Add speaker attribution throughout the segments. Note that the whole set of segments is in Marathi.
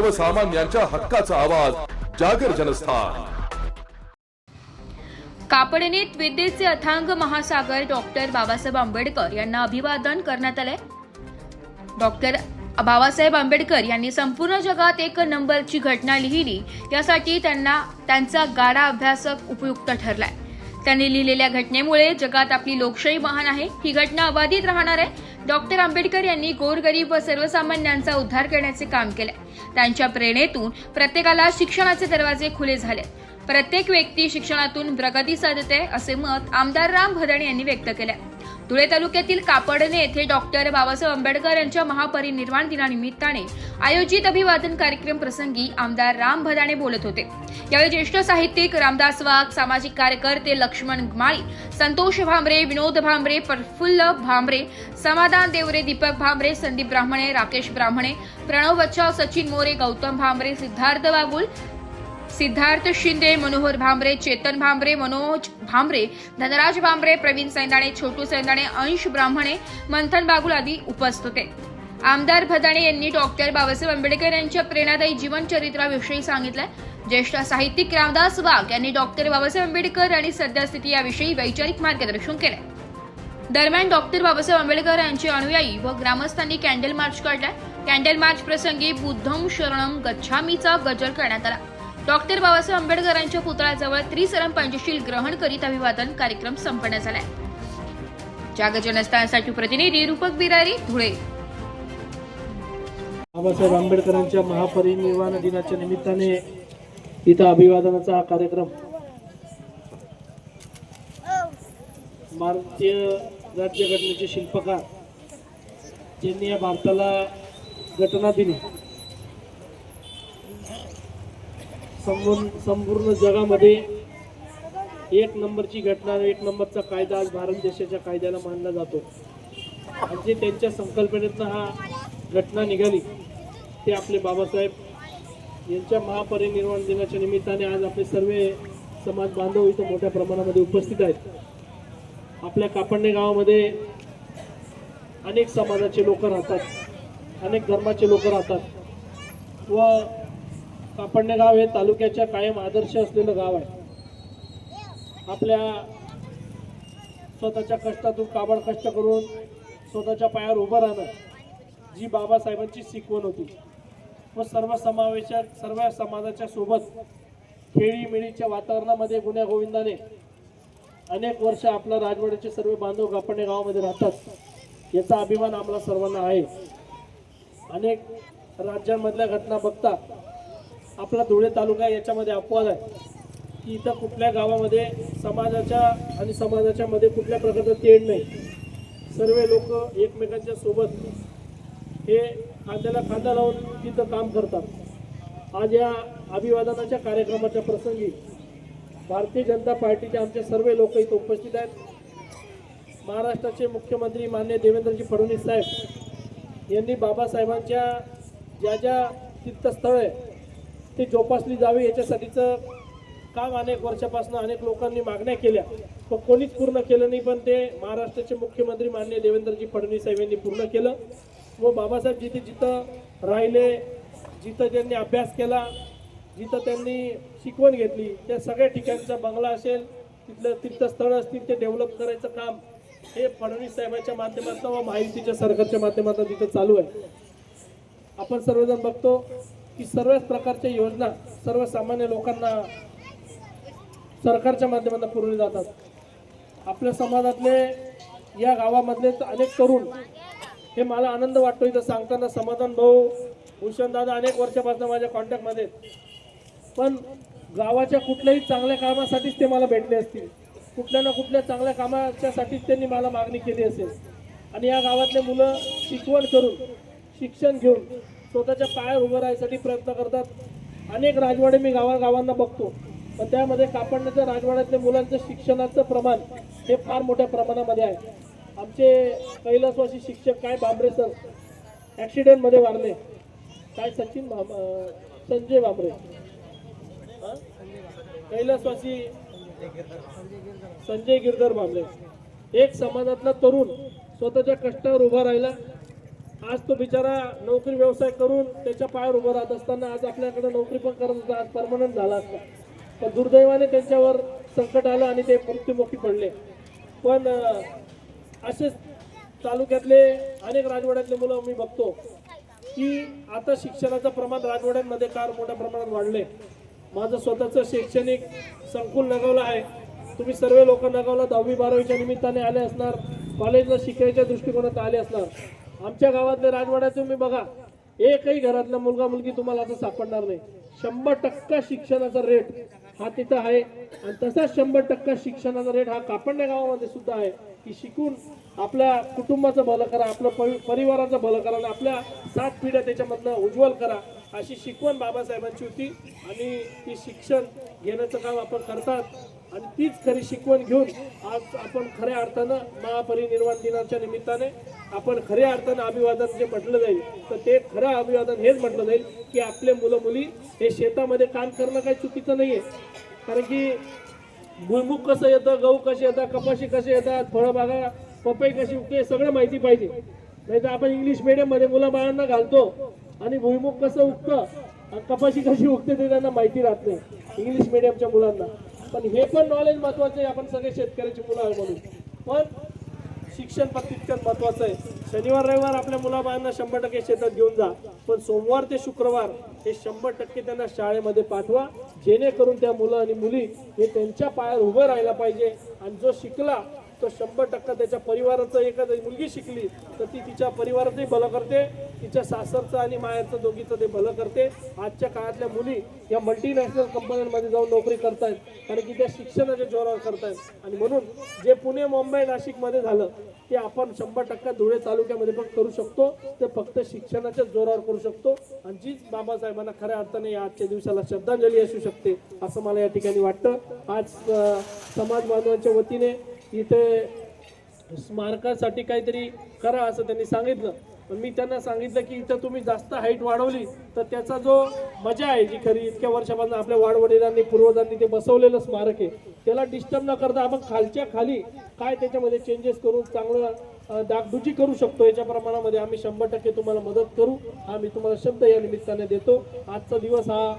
Speaker 1: सर्वसामान्यांच्या हक्काचा आवाज जागर जनस्थान.
Speaker 2: कापडणीत विद्येचे अथांग महासागर डॉक्टर बाबासाहेब आंबेडकर यांना अभिवादन करण्यात आले डॉक्टर बाबासाहेब आंबेडकर यांनी संपूर्ण जगात एक नंबरची घटना लिहिली यासाठी त्यांना त्यांचा गाडा अभ्यासक उपयुक्त ठरलाय. त्यांनी लिहिलेल्या घटनेमुळे जगात आपली लोकशाही महान आहे. ही घटना अबाधित राहणार आहे. डॉक्टर आंबेडकर यांनी गोरगरीब व सर्वसामान्यांचा उद्धार करण्याचे काम केले. त्यांच्या प्रेरणेतून प्रत्येकाला शिक्षणाचे दरवाजे खुले झाले. प्रत्येक व्यक्ती शिक्षणातून प्रगती साधते असे मत आमदार राम भदण यांनी व्यक्त केले. धुळे तालुक्यातील कापडणे येथे डॉक्टर बाबासाहेब आंबेडकर यांच्या महापरिनिर्वाण दिनानिमित्ताने आयोजित अभिवादन कार्यक्रम प्रसंगी आमदार राम भदाणे बोलत होते. यावेळी ज्येष्ठ साहित्यिक रामदास वाघ सामाजिक कार्यकर्ते लक्ष्मण माळी संतोष भांबरे विनोद भांबरे प्रफुल्ल भांबरे समाधान देवरे दीपक भांबरे संदीप ब्राह्मणे राकेश ब्राह्मणे प्रणव बच्चाव सचिन मोरे गौतम भांबरे सिद्धार्थ बागुल सिद्धार्थ शिंदे मनोहर भांबरे चेतन भांबरे मनोज भांबरे धनराज भांबरे प्रवीण सैंदाणे छोटू सैंदाणे अंश ब्राह्मणे मंथन बागुल आदी उपस्थित होते. आमदार भदाणे यांनी डॉक्टर बाबासाहेब आंबेडकर यांच्या प्रेरणादायी जीवनचरित्राविषयी सांगितलं ज्येष्ठ साहित्यिक रामदास वाघ यांनी डॉक्टर बाबासाहेब आंबेडकर आणि सद्यस्थिती याविषयी वैचारिक मार्गदर्शन केले दरम्यान डॉक्टर बाबासाहेब आंबेडकर यांचे अनुयायी व ग्रामस्थांनी कॅन्डल मार्च काढलाय. कॅन्डल मार्च प्रसंगी बुद्धम शरणम गच्छामीचा गजर करण्यात आला. डॉक्टर बाबासाहेब आंबेडकरांच्या पुतळ्याजवळ त्रिसरम पंचशील ग्रहण करीत अभिवादन कार्यक्रम संपन्न झालाय. जाग जनस्थानसाठी प्रतिनिधी रूपक बिरारी धुळे.
Speaker 3: बाबासाहेब आंबेडकरांच्या महापरिनिर्वाण दिनाच्या निमित्ताने इथं अभिवादनाचा हा कार्यक्रम भारतीय राज्यघटनेचे शिल्पकार ज्यांनी या भारताला घटना दिली संपूर्ण संपूर्ण जगामध्ये एक नंबरची घटना एक नंबरचा कायदा आज भारत देशाच्या कायद्याला मानला जातो. आणि जे त्यांच्या संकल्पनेतनं हा घटना निघाली ते आपले बाबासाहेब यांच्या महापरिनिर्वाण दिनाच्या निमित्ताने आज आपले सर्व समाज बांधव इथं मोठ्या प्रमाणामध्ये उपस्थित आहेत. आपल्या कापडणे गावामध्ये अनेक समाजाचे लोक राहतात अनेक धर्माचे लोक राहतात. व कापडणे गाव हे तालुक्याच्या कायम आदर्श असलेलं गाव आहे. आपल्या स्वतःच्या कष्टातून काबड कष्ट करून स्वतःच्या पायावर उभं राहणं जी बाबासाहेबांची शिकवण होती. व सर्व समावेशक सर्व समाजाच्या सोबत खेळीमेळीच्या वातावरणामध्ये गुन्ह्या गोविंदाने अनेक वर्ष आपल्या राजवाड्याचे सर्व बांधव कापडणे गावामध्ये राहतात याचा अभिमान आम्हाला सर्वांना आहे. अनेक राज्यांमधल्या घटना बघता आपला धुळे तालुका याच्यामध्ये अपवाद आहे. की इथं कुठल्या गावामध्ये समाजाच्या आणि समाजाच्या मध्ये कुठल्या प्रकारचं तेढ नाही. सर्व लोक एकमेकांच्या सोबत हे खांद्याला खांदा लावून तिथं काम करतात. आज या अभिवादनाच्या कार्यक्रमाच्या प्रसंगी भारतीय जनता पार्टीचे आमचे सर्व लोक इथं उपस्थित आहेत. महाराष्ट्राचे मुख्यमंत्री मान्य देवेंद्रजी फडणवीस साहेब यांनी बाबासाहेबांच्या ज्या ज्या तीर्थस्थळ आहे ते जोपासली जावी याच्यासाठीचं काम अनेक वर्षापासून अनेक लोकांनी मागण्या केल्या. पण कोणीच पूर्ण केलं नाही पण ते महाराष्ट्राचे मुख्यमंत्री मान्य देवेंद्रजी फडणवीस साहेब यांनी पूर्ण केलं. व बाबासाहेब जिथे जिथं राहिले जिथं त्यांनी अभ्यास केला जिथं त्यांनी शिकवण घेतली त्या सगळ्या ठिकाणचा बंगला असेल तिथलं तीर्थस्थळ असतील ते डेव्हलप करायचं काम हे फडणवीस साहेबांच्या माध्यमातून व माहितीच्या सरकारच्या माध्यमातून तिथं चालू आहे. आपण सर्वजण बघतो की सर्वच प्रकारच्या योजना सर्वसामान्य लोकांना सरकारच्या माध्यमातून पुरवली जातात. आपल्या समाजातले या गावामधले अनेक तरुण हे मला आनंद वाटतो इथं सांगताना समाधान भाऊ भूषणदादा अनेक वर्षापासून माझ्या कॉन्टॅक्टमध्ये पण गावाच्या कुठल्याही चांगल्या कामासाठीच ते मला भेटले असतील. कुठल्या ना कुठल्या चांगल्या कामाच्यासाठीच त्यांनी मला मागणी केली असेल. आणि या गावातले मुलं शिकवण करून शिक्षण घेऊन स्वतःच्या पायावर उभं राहायसाठी प्रयत्न करतात. अनेक राजवाडे मी गावागावांना बघतो. पण त्यामध्ये कापडण्याच्या राजवाड्यातल्या मुलांचं शिक्षणाचं प्रमाण हे फार मोठ्या प्रमाणामध्ये आहे. आमचे कैलासवासी शिक्षक काय बांबरे सर? ॲक्सिडेंटमध्ये वारले. काय सचिन संजय बांबरे? कैलासवासी संजय गिरधर बांबरे. एक समाजातला तरुण स्वतःच्या कष्टावर उभा राहिला. आज तो बिचारा नोकरी व्यवसाय करून त्याच्या पायावर उभं राहत असताना आज आपल्याकडे नोकरी पण करत होता आज परमनंट झाला असता. पण दुर्दैवाने त्यांच्यावर संकट आलं आणि ते मृत्युमुखी पडले. पण असेच तालुक्यातले अनेक राजवाड्यातले मुलं मी बघतो की आता शिक्षणाचं प्रमाण राजवाड्यांमध्ये फार मोठ्या प्रमाणात वाढले माझं स्वतःचं शैक्षणिक संकुल नगावला आहे. तुम्ही सर्व लोक नगावला दहावी बारावीच्या निमित्ताने आले असणार कॉलेजला शिकायच्या दृष्टिकोनात आले असणार. आमच्या गावातल्या राजवाड्यात तुम्ही बघा. एकही घरातला मुलगा मुलगी तुम्हाला आता सापडणार नाही. शंभर टक्का शिक्षणाचा रेट हा तिथं आहे. आणि तसाच शंभर टक्का शिक्षणाचा रेट हा कापडण्या गावामध्ये सुद्धा आहे. की शिकून आपल्या कुटुंबाचं भलं करा आपलं परि- परिवाराचं भलं करा आणि आपल्या सात पिढ्या त्याच्यामधनं उज्ज्वल करा अशी शिकवण बाबासाहेबांची होती. आणि ती शिक्षण घेण्याचं काम आपण करतात. आणि तीच खरी शिकवण घेऊन आज आपण खऱ्या अर्थानं महापरिनिर्वाण दिनाच्या निमित्ताने आपण खऱ्या अर्थानं अभिवादन जे म्हटलं जाईल तर ते खरं अभिवादन हेच म्हटलं जाईल की आपले मुलं मुली हे शेतामध्ये काम करणं काही चुकीचं नाहीये. कारण की भुईमुग कसं येतं गहू कसे येतात कपाशी कसे येतात फळबागा पपई कशी उगते सगळं माहिती पाहिजे. नाही तर आपण इंग्लिश मिडियममध्ये मध्ये मुलं बाळांना घालतो आणि भुईमुग कसं उगतं आणि कपाशी कशी उगते ते त्यांना माहिती राहत नाही इंग्लिश मिडियमच्या मुलांना. पण हे पण नॉलेज महत्वाचं आहे आपण सगळे शेतकऱ्याची मुलं आहे म्हणून. पण शिक्षण फक्त तितकंच महत्वाचं आहे. शनिवार रविवार आपल्या मुलाबाळांना शंभर टक्के शेतात घेऊन जा. पण सोमवार ते शुक्रवार हे शंभर टक्के त्यांना शाळेमध्ये पाठवा. जेणेकरून त्या मुलं आणि मुली हे त्यांच्या पायावर उभं राहायला पाहिजे. आणि जो शिकला तो शंभर टक्का त्याच्या परिवाराचं एखादी मुलगी शिकली तर ती तिच्या परिवाराचंही भलं करते तिच्या सासरचं आणि मायाचं दोघीचं ते भलं करते. आजच्या काळातल्या मुली या मल्टीनॅशनल कंपन्यांमध्ये जाऊन नोकरी करतायत कारण की त्या शिक्षणाच्या जोरावर करतायत. आणि म्हणून जे पुणे मुंबई नाशिकमध्ये झालं ते आपण शंभर टक्का धुळे तालुक्यामध्ये पण करू शकतो. ते फक्त शिक्षणाच्या जोरावर करू शकतो. आणि जीच बाबासाहेबांना खऱ्या अर्थाने या आजच्या दिवसाला श्रद्धांजली असू शकते असं मला या ठिकाणी वाटतं. आज समाज बांधवांच्या वतीने इथे स्मारकासाठी काहीतरी करा असं त्यांनी सांगितलं. पण मी त्यांना सांगितलं की इथं तुम्ही जास्त हाईट वाढवली तर त्याचा जो मजा आहे जी खरी इतक्या वर्षापासून आपल्या वाडवडिलांनी पूर्वजांनी ते बसवलेलं स्मारक आहे त्याला डिस्टर्ब न करता आपण खालच्या खाली काय त्याच्यामध्ये चेंजेस करून चांगलं दागदुजी करू शकतो. याच्या प्रमाणामध्ये आम्ही शंभर टक्के तुम्हाला मदत करू. हा मी तुम्हाला शब्द या निमित्ताने देतो. आजचा दिवस हा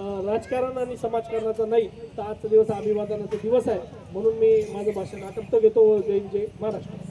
Speaker 3: राजकारण आणि समाजकारणाचा नाही तर आजचा दिवस अभिवादनाचा दिवस आहे. म्हणून मी माझं भाषण आटप्त घेतो. जय जय महाराष्ट्र.